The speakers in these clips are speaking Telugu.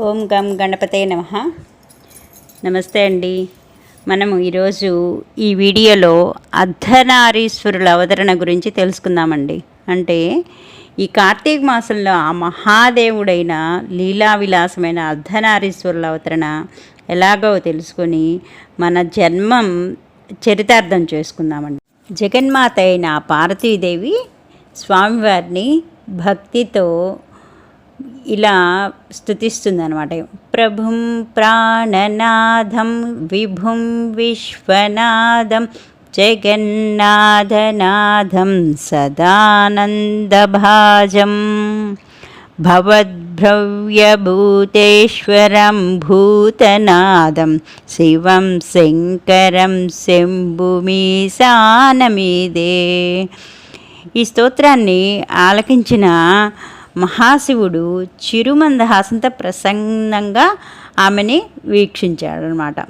ఓం గం గణపతే నమ. నమస్తే అండి. మనము ఈరోజు ఈ వీడియోలో అర్ధనారీశ్వరుల అవతరణ గురించి తెలుసుకుందామండి. అంటే ఈ కార్తీక మాసంలో ఆ మహాదేవుడైన లీలా విలాసమైన అర్ధనారీశ్వరుల అవతరణ ఎలాగో తెలుసుకొని మన జన్మం చరితార్థం చేసుకుందామండి. జగన్మాత అయిన పార్వతీదేవి స్వామివారిని భక్తితో ఇలా స్థుతిస్తుంది అనమాట ప్రభుం ప్రాణనాథం విభుం విశ్వనాథం జగన్నాథనాథం సదానందభాజం. భవద్భ్రవ్యభూతేశ్వరం భూతనాదం శివం శంకరం శంభుమీశానమీదే. ఈ స్తోత్రాన్ని ఆలకించిన మహాశివుడు చిరుమందహాసంతో ప్రసన్నంగా ఆమెని వీక్షించాడనమాట.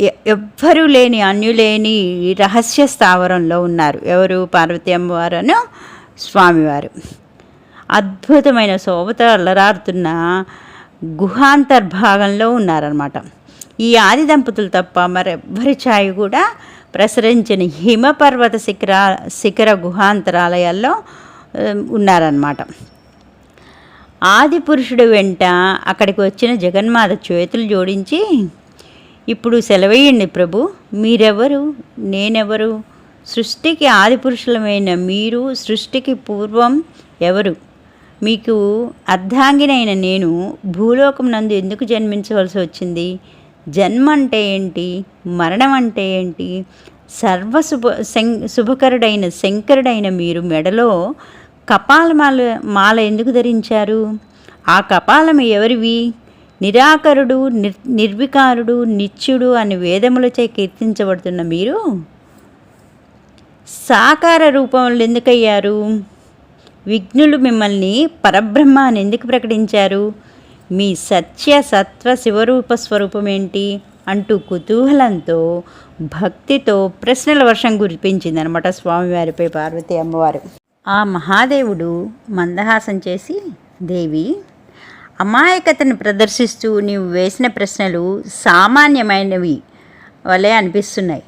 అనమాట ఎవ్వరూ లేని అన్యులేని రహస్య స్థావరంలో ఉన్నారు. ఎవరు? పార్వతీ అమ్మవారను స్వామివారు. అద్భుతమైన శోభత అల్లరారుతున్న గుహాంతర్భాగంలో ఉన్నారనమాట. ఈ ఆది దంపతులు తప్ప మరెవ్వరి ఛాయ కూడా ప్రసరించిన హిమపర్వత శిఖర శిఖర గుహాంతరాలయాల్లో ఉన్నారన్నమాట. ఆది పురుషుడు వెంట అక్కడికి వచ్చిన జగన్మాత చేతులు జోడించి ఇప్పుడు సెలవేయండి ప్రభు మీరెవరు? నేనెవరు? సృష్టికి ఆది పురుషులమైన మీరు సృష్టికి పూర్వం ఎవరు? మీకు అర్ధాంగినైన నేను భూలోకం నందు ఎందుకు జన్మించవలసి వచ్చింది? జన్మ అంటే ఏంటి? మరణం అంటే ఏంటి? సర్వ శుభ శం శుభకరుడైన శంకరుడైన మీరు మెడలో కపాలమాల మాల ఎందుకు ధరించారు? ఆ కపాలం ఎవరివి? నిరాకరుడు నిర్ నిర్వికారుడు నిత్యుడు అని వేదములచే కీర్తించబడుతున్న మీరు? సాకార రూపంలో ఎందుకయ్యారు? విఘ్నులు మిమ్మల్ని పరబ్రహ్మ అని ఎందుకు ప్రకటించారు? మీ సత్య సత్వ శివరూప స్వరూపం ఏంటి అంటూ కుతూహలంతో భక్తితో ప్రశ్నల వర్షం కురిపించిందనమాట స్వామివారిపై పార్వతీ అమ్మవారు. ఆ మహాదేవుడు మందహాసం చేసి దేవి అమాయకతను ప్రదర్శిస్తూ నీవు వేసిన ప్రశ్నలు సామాన్యమైనవి వలె అనిపిస్తున్నాయి.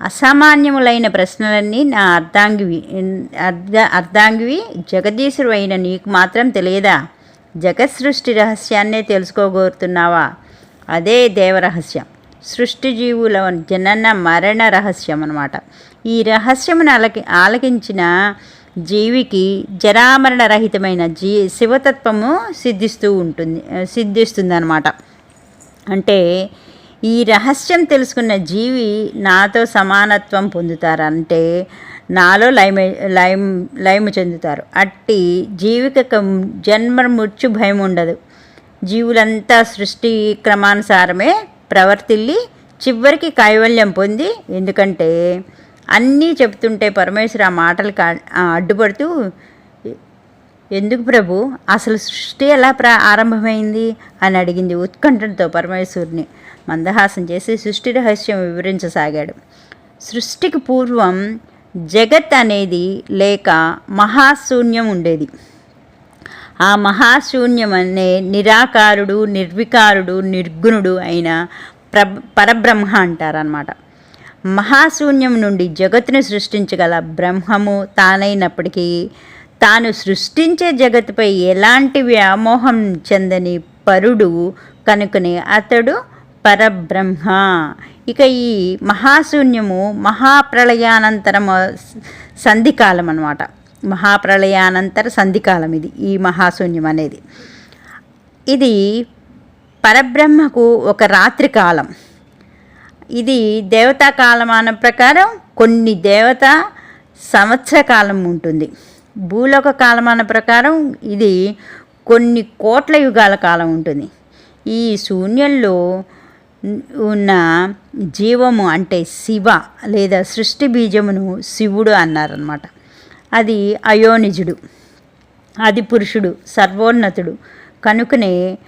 అసామాన్యములైన ప్రశ్నలన్నీ నా అర్ధాంగివి అర్ధ అర్ధాంగివి జగదీశుడు అయిన నీకు మాత్రం తెలియదా? జగత్ సృష్టి రహస్యాన్నే తెలుసుకోగోరుతున్నావా? అదే దేవరహస్యం. సృష్టి జీవుల జనన మరణ రహస్యం అన్నమాట ఈ రహస్యమును ఆలకి ఆలకించిన జీవికి జరామరణ రహితమైన జీ శివతత్వము సిద్ధిస్తూ ఉంటుంది సిద్ధిస్తుంది అనమాట అంటే ఈ రహస్యం తెలుసుకున్న జీవి నాతో సమానత్వం పొందుతారంటే నాలో లయమ లయం లయము చెందుతారు. అట్టి జీవికి జన్మ మృత్యు భయం ఉండదు. జీవులంతా సృష్టి క్రమానుసారమే ప్రవర్తిల్లి చివరికి కైవల్యం పొంది ఎందుకంటే అన్నీ చెప్తుంటే పరమేశ్వరు ఆ మాటలకు అడ్డుపడుతూ ఎందుకు ప్రభు? అసలు సృష్టి ఎలా ప్రా ఆరంభమైంది? అని అడిగింది ఉత్కంఠంతో పరమేశ్వరుని. మందహాసం చేసి సృష్టి రహస్యం వివరించసాగాడు. సృష్టికి పూర్వం జగత్ అనేది లేక మహాశూన్యం ఉండేది. ఆ మహాశూన్యం అనే నిరాకారుడు నిర్వికారుడు నిర్గుణుడు అయిన ప్ర పరబ్రహ్మ అంటారనమాట మహాశూన్యం నుండి జగత్తును సృష్టించగల బ్రహ్మము తానైనప్పటికీ తాను సృష్టించే జగత్తుపై ఎలాంటి వ్యామోహం చెందని పరుడు కనుకనే అతడు పరబ్రహ్మ. ఇక ఈ మహాశూన్యము మహాప్రళయానంతరం సంధికాలం అన్నమాట మహాప్రళయానంతర సంధికాలం ఇది ఈ మహాశూన్యం అనేది. ఇది పరబ్రహ్మకు ఒక రాత్రి కాలం ఇది దేవతా కాలమానం ప్రకారం కొన్ని దేవత సంవత్సర కాలం ఉంటుంది. భూలోక కాలమాన ప్రకారం ఇది కొన్ని కోట్ల యుగాల కాలం ఉంటుంది. ఈ శూన్యంలో ఉన్న జీవము అంటే శివ లేదా సృష్టి బీజమును శివుడు అన్నారనమాట అది అయోనిజుడు అది పురుషుడు సర్వోన్నతుడు కనుకనే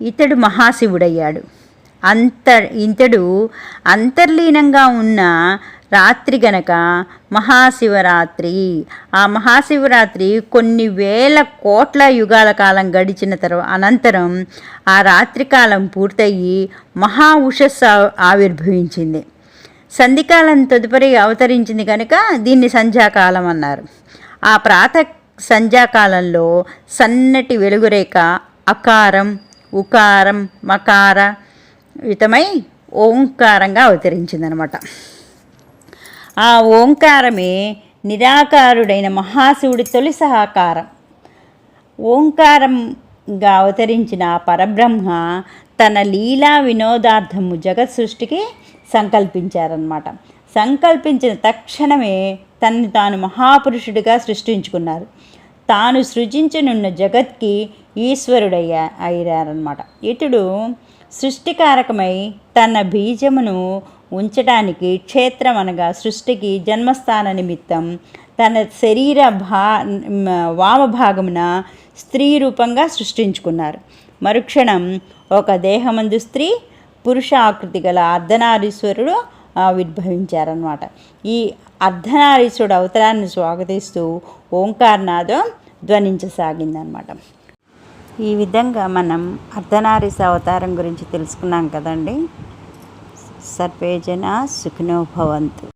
ఇతడు మహాశివుడయ్యాడు. అంత ఇంతడు అంతర్లీనంగా ఉన్న రాత్రి గనక మహాశివరాత్రి. ఆ మహాశివరాత్రి కొన్ని వేల కోట్ల యుగాల కాలం గడిచిన తర్వాత అనంతరం ఆ రాత్రి కాలం పూర్తయి మహా ఉషస్సు ఆవిర్భవించింది. సంధికాలం తదుపరి అవతరించింది కనుక దీన్ని సంధ్యాకాలం అన్నారు. ఆ ప్రాత సంధ్యాకాలంలో సన్నటి వెలుగురేఖ అకారం ఉకారం మకార యుతమై ఓంకారంగా అవతరించిందనమాట. ఆ ఓంకారమే నిరాకారుడైన మహాశివుడి తొలి సహకారం. ఓంకారంగా అవతరించిన పరబ్రహ్మ తన లీలా వినోదార్థము జగత్ సృష్టికి సంకల్పించారన్నమాట సంకల్పించిన తక్షణమే తనని తాను మహాపురుషుడిగా సృష్టించుకున్నారు. తాను సృజించనున్న జగత్కి ఈశ్వరుడయ్యా అయ్యారనమాట ఇతడు సృష్టికారకమై తన బీజమును ఉంచడానికి క్షేత్రం అనగా సృష్టికి జన్మస్థాన నిమిత్తం తన శరీర భా వామభాగమున స్త్రీ రూపంగా సృష్టించుకున్నారు. మరుక్షణం ఒక దేహమందు స్త్రీ పురుష ఆకృతి గల అర్ధనారీశ్వరుడు ఆవిర్భవించారనమాట ఈ అర్ధనారీశ్వరుడు అవతారాన్ని స్వాగతిస్తూ ఓంకార్నాథం ధ్వనించసాగిందనమాట ఈ విధంగా మనం అర్ధనారీస అవతారం గురించి తెలుసుకున్నాం కదండి. సర్వేజన సుఖినో భవంతు.